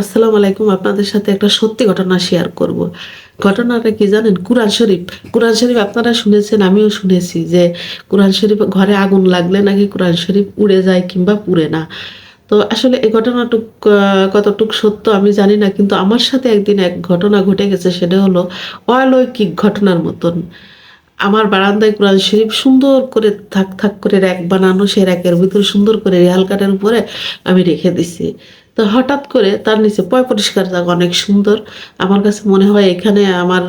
আসসালামু আলাইকুম, আপনাদের সাথে একটা সত্যি ঘটনা শেয়ার করব। ঘটনাটা কি জানেন? কোরআন শরীফ। কোরআন শরীফ আপনারা শুনেছেন, আমিও শুনেছি যে কোরআন শরীফ ঘরে আগুন লাগলে নাকি কোরআন শরীফ উড়ে যায় কিংবা পুড়ে না। তো আসলে এই ঘটনাটুক কতটুক সত্য আমি জানি না, কিন্তু আমার সাথে একদিন এক ঘটনা ঘটে গেছে, সেটা হলো অলৌকিক ঘটনার মতন। আমার বারান্দায় কোরআন শরীফ সুন্দর করে থাক থাক করে র্যাক বানানো, সেই র্যাকের ভিতরে সুন্দর করে রেহাল কাঠের উপরে আমি রেখে দিছি। তো হঠাৎ করে তার নিচে পয় পরিষ্কার জায়গা অনেক সুন্দর। আমার কাছে মনে হয় এখানে আমার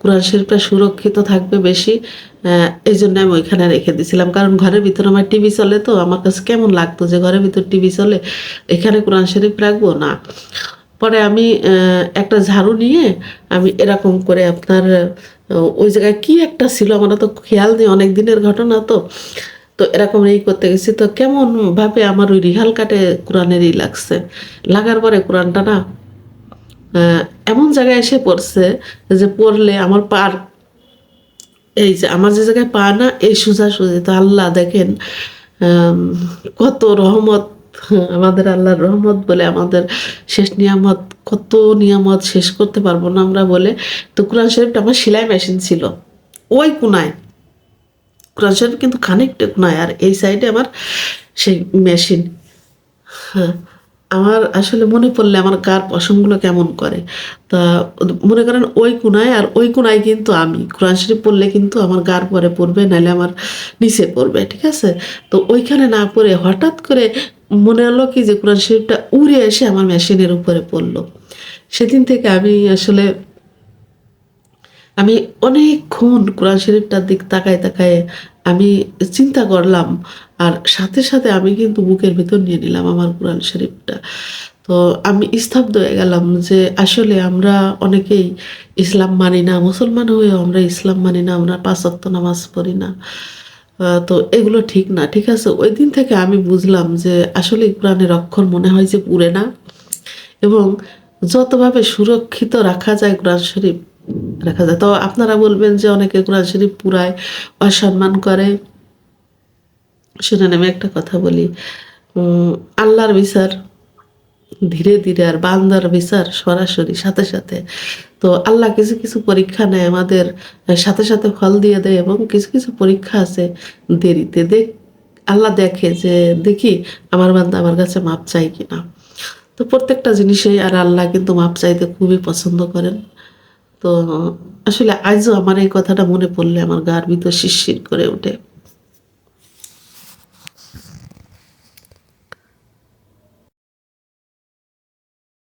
কোরআন শরীফটা সুরক্ষিত থাকবে বেশি। এই জন্য আমি ওইখানে রেখে দিয়েছিলাম কারণ ঘরের ভিতরে আমার টিভি চলে তো, আমার কাছে কেমন লাগতো যে ঘরের ভিতর টিভি চলে, এখানে কোরআন শরীফ রাখব? না। পরে আমি একটা ঝাড়ু নিয়ে আমি এরকম করে আপনার ওই জায়গায় কি একটা ছিল, আমার তো খেয়াল নেই, অনেক দিনের ঘটনা তো। তো এরকম এই করতে গেছি। তো কেমন ভাবে আমার ওই রিহাল কাটে কোরআনেরই লাগছে। লাগার পরে কোরআনটা না এমন জায়গায় এসে পড়ছে যে পড়লে আমার পার, এই যে আমার যে জায়গায় পা না, এই সোজা সুজি তো আল্লাহ দেখেন কত রহমত, আমাদের আল্লাহর রহমত বলে আমাদের শেষ নিয়ামত, কত নিয়ামত শেষ করতে পারব না আমরা বলে। তো কোরআন শরীফটা আমার সেলাই মেশিন ছিল, ওই কোনায়। কোরআন শরীফ কিন্তু খানিকটা কোনায় আর এই সাইডে আমার সেই মেশিন হ্যাঁ আমার আসলে মনে পড়লে আমার গার পশমগুলো কেমন করে? তা মনে করেন ওই কোনায় আর ওই কোনায় কিন্তু আমি। কোরআন শরীফ পড়লে কিন্তু আমার গার পরে পড়বে নাহলে আমার নিচে পড়বে, ঠিক আছে? তো ওইখানে না পড়ে হঠাৎ করে মনে হলো কি যে কোরআন শরীফটা উড়ে এসে আমার মেশিনের উপরে পড়ল। সেদিন থেকে আমি আসলে আমি অনেকক্ষণ কোরআন শরীফটার দিক তাকায় তাকায় আমি চিন্তা করলাম, আর সাথে সাথে আমি কিন্তু বুকের ভিতর নিয়ে নিলাম আমার কোরআন শরীফটা। তো আমি স্তব্ধ হয়ে গেলাম যে আসলে আমরা অনেকেই ইসলাম মানি না, মুসলমান হয়েও আমরা ইসলাম মানি না, আমরা পাঁচ নামাজ পড়ি না। তো এগুলো ঠিক না, ঠিক আছে? ওই দিন থেকে আমি বুঝলাম যে আসলে কোরআনের অক্ষর মনে হয় যে পুরে না। এবং যতভাবে সুরক্ষিত রাখা যায় কোরআন শরীফ রাখা যায়। তো আপনারা বলবেন যে অনেকে কোরআন শরীফ পুরায় অসম্মান করে। শুনেন, আমি একটা কথা বলি। আল্লাহর বিচার ধীরে ধীরে আর বান্দার বিচার সরাসরি সাথে সাথে। তো আল্লাহ কিছু কিছু পরীক্ষা নেয় আমাদের সাথে সাথে ফল দিয়ে দেয় এবং কিছু কিছু পরীক্ষা আছে দেরিতে। দেখ, আল্লাহ দেখে যে দেখি আমার বান্দা আমার কাছে মাপ চাই কিনা। তো প্রত্যেকটা জিনিসেই আর আল্লাহ কিন্তু মাপ চাইতে খুবই পছন্দ করেন। তো আসলে আজও আমার এই কথাটা মনে পড়লে আমার গার ভিতর শিরশির করে ওঠে।